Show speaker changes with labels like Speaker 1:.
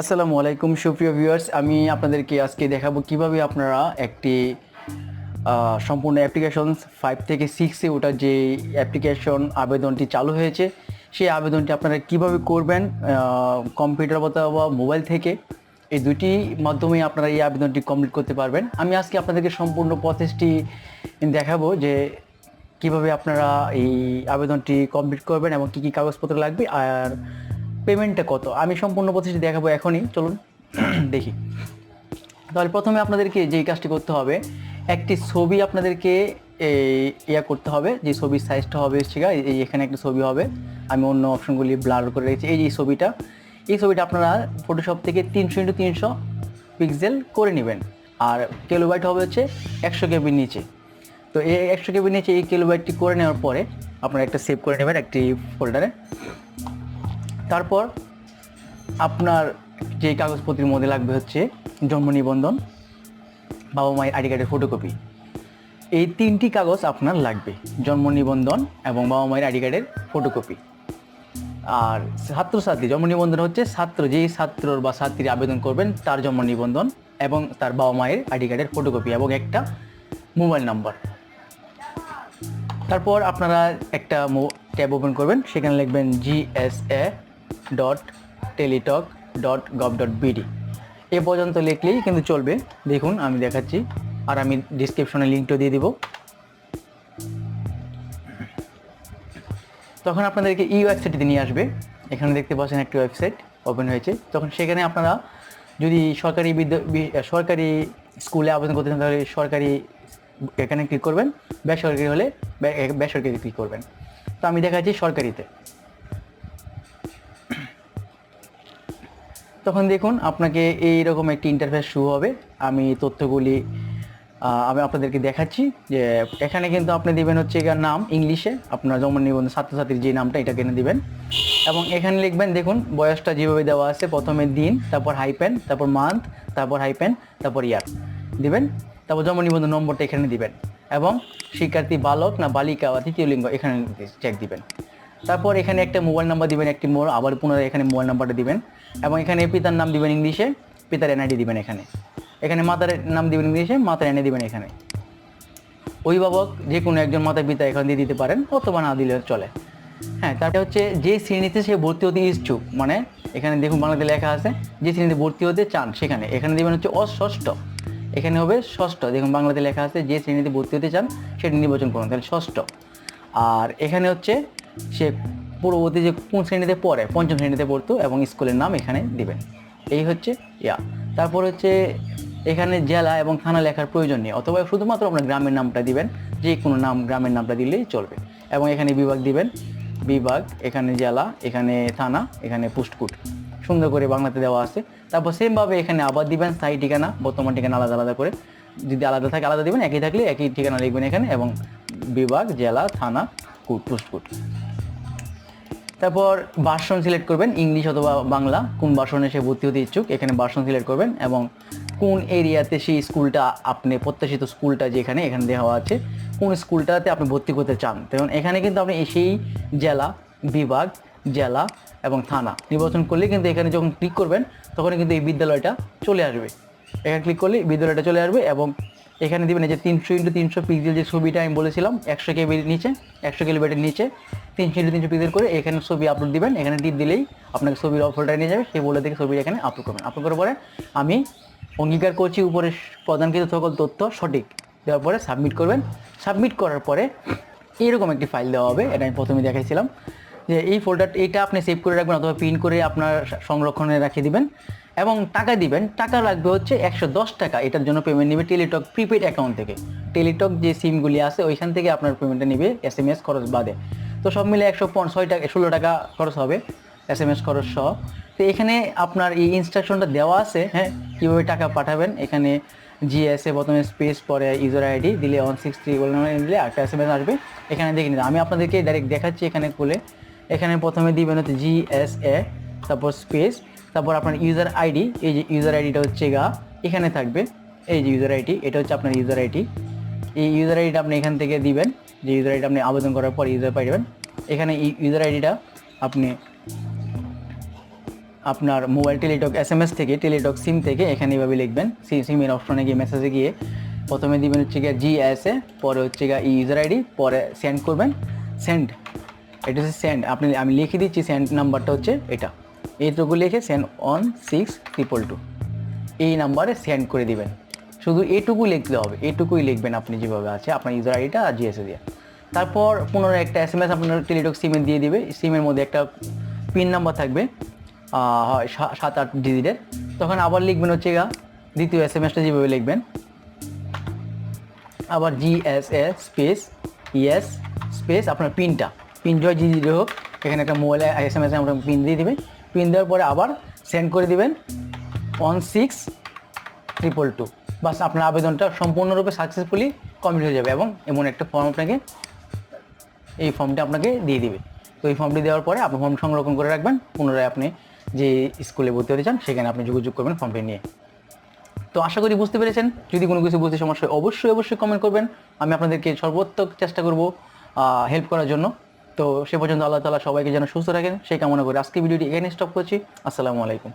Speaker 1: আসসালামু আলাইকুম, সুপ্রিয় ভিউয়ার্স আমি আপনাদেরকে আজকে দেখাবো কীভাবে আপনারা একটি সম্পূর্ণ অ্যাপ্লিকেশন ফাইভ থেকে সিক্সে ওটার যে অ্যাপ্লিকেশন আবেদনটি চালু হয়েছে, সেই আবেদনটি আপনারা কীভাবে করবেন কম্পিউটার বা মোবাইল থেকে, এই দুটি মাধ্যমে আপনারা এই আবেদনটি কমপ্লিট করতে পারবেন। আমি আজকে আপনাদেরকে সম্পূর্ণ প্রসেসটি দেখাবো যে কীভাবে আপনারা এই আবেদনটি কমপ্লিট করবেন এবং কী কী কাগজপত্র লাগবে, আর পেমেন্টটা কত? আমি সম্পূর্ণ প্রতিষ্ঠা দেখাবো এখনই। চলুন দেখি। তাহলে প্রথমে আপনাদেরকে যেই কাজটি করতে হবে একটি ছবি আপনাদেরকে ইয়া করতে হবে। যে ছবির সাইজটা হবে হচ্ছে গা, এই এখানে একটা ছবি হবে। আমি অন্য অপশনগুলি ব্লার করে রেখেছি। এই যে ছবিটা এই ছবিটা আপনারা ফটোশপ থেকে তিনশো ইন্টু তিনশো পিক্সেল করে নেবেন। আর কিলোবাইট হবে হচ্ছে একশো কেবির নিচে। তো এই একশো কেবির নিচে এই কিলোবাইটটি করে নেওয়ার পরে আপনারা একটা সেভ করে নেবেন একটি ফোল্ডারে তারপর আপনার যে কাগজপত্রের মধ্যে লাগবে হচ্ছে জন্ম নিবন্ধন, বাবা মায়ের আইডি কার্ডের ফটোকপি এই তিনটি কাগজ আপনার লাগবে, জন্ম নিবন্ধন এবং বাবা মায়ের আইডি কার্ডের ফটোকপি আর ছাত্রছাত্রী, জন্ম নিবন্ধন হচ্ছে ছাত্র, যেই ছাত্রর বা ছাত্রীর আবেদন করবেন তার জন্ম নিবন্ধন এবং তার বাবা মায়ের আইডি কার্ডের ফটোকপি এবং একটা মোবাইল নাম্বার তারপর আপনারা একটা ট্যাব ওপেন করবেন, সেখানে লিখবেন GSA dot Teletalk dot gov dot BD এ পর্যন্ত লিখলেই কিন্তু চলবে। দেখুন, আমি দেখাচ্ছি আর আমি ডিসক্রিপশনে লিঙ্কটা দিয়ে দিব। তখন আপনাদেরকে এই ওয়েবসাইটে নিয়ে আসবে। এখানে দেখতে পাচ্ছেন একটি ওয়েবসাইট ওপেন হয়েছে। তখন সেখানে আপনারা যদি সরকারি বিদ্যা সরকারি স্কুলে আবেদন করতে চান, তাহলে সরকারি এখানে ক্লিক করবেন। বেসরকারি হলে বেসরকারি ক্লিক করবেন। তো আমি দেখাচ্ছি সরকারিতে। তখন দেখুন আপনাকে এই রকম একটি ইন্টারফেস শুরু হবে। আমি তথ্যগুলি আমি আপনাদেরকে দেখাচ্ছি যে এখানে কিন্তু আপনি দিবেন হচ্ছে এখানে নাম ইংলিশে, আপনার জন্ম নিবন্ধন ছাত্রছাত্রীর যে নামটা এটা কিনে দিবেন। এবং এখানে লিখবেন, দেখুন বয়সটা যেভাবে দেওয়া আছে, প্রথমে দিন, তারপর হাইপেন তারপর মান্থ তারপর হাইপেন তারপর ইয়ার দিবেন। তারপর জন্ম নিবন্ধন নম্বরটা এখানে দিবেন। এবং শিক্ষার্থী, বালক না বালিকা বা তৃতীয় লিঙ্গ এখানে চেক দিবেন। তারপর এখানে একটা মোবাইল নাম্বার দিবেন একটি মোড়, আবার পুনরায় এখানে মোবাইল নাম্বারটা দিবেন। এবং এখানে পিতার নাম দিবেন ইংলিশে, পিতার এনআইডি দিবেন এখানে। এখানে মাতার নাম দিবেন ইংলিশে, মাতার এনআই দিবেন এখানে। অভিভাবক যে কোনো একজন মাতা পিতা এখানে দিয়ে দিতে পারেন, অথবা না দিলে চলে। হ্যাঁ তারপরে হচ্ছে যে শ্রেণীতে সে ভর্তি হতে ইচ্ছুক মানে এখানে দেখুন বাংলাতে লেখা আছে, যে শ্রেণীতে ভর্তি হতে চান সেখানে। এখানে দিবেন হচ্ছে অষষ্ঠ। এখানে হবে ষষ্ঠ। দেখুন বাংলাতে লেখা আছে যে শ্রেণীতে ভর্তি হতে চান, সেটি নির্বাচন করুন, তাহলে ষষ্ঠ। আর এখানে হচ্ছে সে পূর্ববর্তী যে কোন শ্রেণীতে পড়ে, পঞ্চম শ্রেণীতে পড়তো এবং স্কুলের নাম এখানে দিবেন। এই হচ্ছে ইয়া। তারপর হচ্ছে এখানে জেলা এবং থানা লেখার প্রয়োজন নেই, অথবা শুধুমাত্র আপনার গ্রামের নামটা দিবেন, যে কোনো নাম, গ্রামের নামটা দিলেই চলবে। এবং এখানে বিভাগ দিবেন, বিভাগ, এখানে জেলা, এখানে থানা, এখানে পুস্টকুট সুন্দর করে বাংলাতে দেওয়া আছে। তারপর সেমভাবে এখানে আবার দিবেন, স্থায়ী ঠিকানা, বর্তমান ঠিকানা আলাদা আলাদা করে। যদি আলাদা থাকে, আলাদা দিবেন, একই থাকলে একই ঠিকানা লিখবেন এখানে এবং বিভাগ, জেলা, থানা কুট পুস্টকুট তারপর ভার্সন সিলেক্ট করবেন, ইংলিশ অথবা বাংলা, কোন ভার্সনে সে ভর্তি হতে ইচ্ছুক, এখানে ভার্সন সিলেক্ট করবেন এবং কোন এরিয়াতে সেই স্কুলটা আপনি, প্রত্যাশিত স্কুলটা যেখানে, এখানে দেওয়া আছে, কোন স্কুলটাতে আপনি ভর্তি করতে চান। তখন এখানে কিন্তু আপনি সেই জেলা, বিভাগ, জেলা এবং থানা নির্বাচন করলে কিন্তু এখানে যখন ক্লিক করবেন তখন কিন্তু এই বিদ্যালয়টা চলে আসবে। এখানে ক্লিক করলে বিদ্যালয়টা চলে আসবে এবং এখানে দিবেন এই যে তিনশো ইন্টু তিনশো পিক্সেল যে ছবিটা আমি বলেছিলাম, একশো কেবির নিচে, একশো কিলোমিটার নিচে, তিনশো ইন্টু তিনশো পিক্সেল করে এখানে ছবি আপলোড দিবেন, এখানে টিপ দিলেই আপনাকে ছবির ফোল্ডারে নিয়ে যাবে, সেই বলে থেকে ছবি এখানে আপলোড করবেন। আপলোড করার পরে আমি অঙ্গীকার করছি উপরে প্রদানকৃত সকল তথ্য সঠিক দেওয়ার পরে সাবমিট করবেন। সাবমিট করার পরে এরকম একটি ফাইল দেওয়া হবে, এটা আমি প্রথমে দেখাইছিলাম। যে এই ফোল্ডার এইটা আপনি সেভ করে রাখবেন অথবা প্রিন্ট করে আপনার সংরক্ষণে রেখে দিবেন। এবং টাকা দিবেন, টাকা লাগবে হচ্ছে একশো দশ টাকা। এটার জন্য পেমেন্ট নেবে টেলিটক প্রিপেড অ্যাকাউন্ট থেকে। টেলিটক যে সিমগুলি আছে, ওইখান থেকে আপনার পেমেন্টটা নেবে এস এম এস খরচ বাদে। তো সব মিলে একশো ছয় টাকা, ষোলো টাকা খরচ হবে এস এম এস খরচ সহ। তো এখানে আপনার এই ইনস্ট্রাকশনটা দেওয়া আছে হ্যাঁ? কীভাবে টাকা পাঠাবেন? এখানে জিএসএ প্রথমে স্পেস পরে ইউজার আইডি দিলে ওয়ান সিক্স থ্রি দিলে একটা এস এম এস আসবে। এখানে দেখে নিতে আমি আপনাদেরকে ডাইরেক্ট দেখাচ্ছি এখানে খুলে। এখানে প্রথমে দিবেন হচ্ছে জিএসএ তারপর স্পেস তারপর আপনার ইউজার আইডি এই যে ইউজার আইডিটা হচ্ছে গা, এখানে থাকবে। এই যে ইউজার আইডি এটা হচ্ছে আপনার ইউজার আইডি এই ইউজার আইডিটা আপনি এখান থেকে দিবেন, যে ইউজার আইডি আপনি আবেদন করার পর ইউজার পাইবেন এখানে এই ইউজার আইডিটা আপনি আপনার mobile Teletalk S M S থেকে টেলিটক সিম থেকে এখানে এভাবে লিখবেন। সিমের অপশনে গিয়ে মেসেজে গিয়ে প্রথমে দিবেন হচ্ছে গিয়ে জি এস এ পরে হচ্ছে গিয়ে ইউজার আইডি পরে সেন্ড করবেন। সেন্ড এটা হচ্ছে সেন্ড আপনি, আমি লিখে দিচ্ছি সেন্ড নাম্বারটা হচ্ছে এটা। এইটুকু লিখে send one six triple two এই নাম্বারে সেন্ড করে দিবেন। শুধু এটুকু লিখতে হবে এটুকুই লিখবেন আপনি যেভাবে আছে, আপনার ইউজার আইডিটা আর জিএসএ দিয়ে। তারপর পুনরায় একটা এস এম এস আপনার টেলিটক সিমে দিয়ে দিবে। সিমের মধ্যে একটা পিন নাম্বার থাকবে হয় সাত আট ডিজিটের তখন আবার লিখবেন হচ্ছে গা দ্বিতীয় এস এম এসটা যেভাবে লিখবেন। আবার G S A space ES space আপনার পিনটা পিন জয় জি জিরো হোক, এখানে একটা মোবাইলে এস এম এস আমরা পিন দিয়ে দেবেন। পিন দেওয়ার পরে আবার সেন্ড করে দেবেন ওয়ান সিক্স ট্রিপল টু বাস আপনার আবেদনটা সম্পূর্ণরূপে সাকসেসফুলি কমপ্লিট হয়ে যাবে এবং এমন একটা ফর্ম আপনাকে এই ফর্মটা আপনাকে দিয়ে দিবে। তো এই ফর্মটি দেওয়ার পরে আপনি ফর্ম সংরক্ষণ করে রাখবেন, পুনরায় আপনি যে স্কুলে ভর্তি হতে চান, সেখানে আপনি যোগাযোগ করবেন ফর্মটি নিয়ে। তো আশা করি বুঝতে পেরেছেন। যদি কোনো কিছু বুঝতে সমস্যা অবশ্যই অবশ্যই কমেন্ট করবেন। আমি আপনাদেরকে সর্বোত্তক চেষ্টা করব হেল্প করার জন্য। তো সে পর্যন্ত আল্লাহ তালা সবাইকে যেন সুস্থ রাখেন, সেই কামনা করে আজকে ভিডিওটি এখানে স্টপ করছি। আসসালামু আলাইকুম।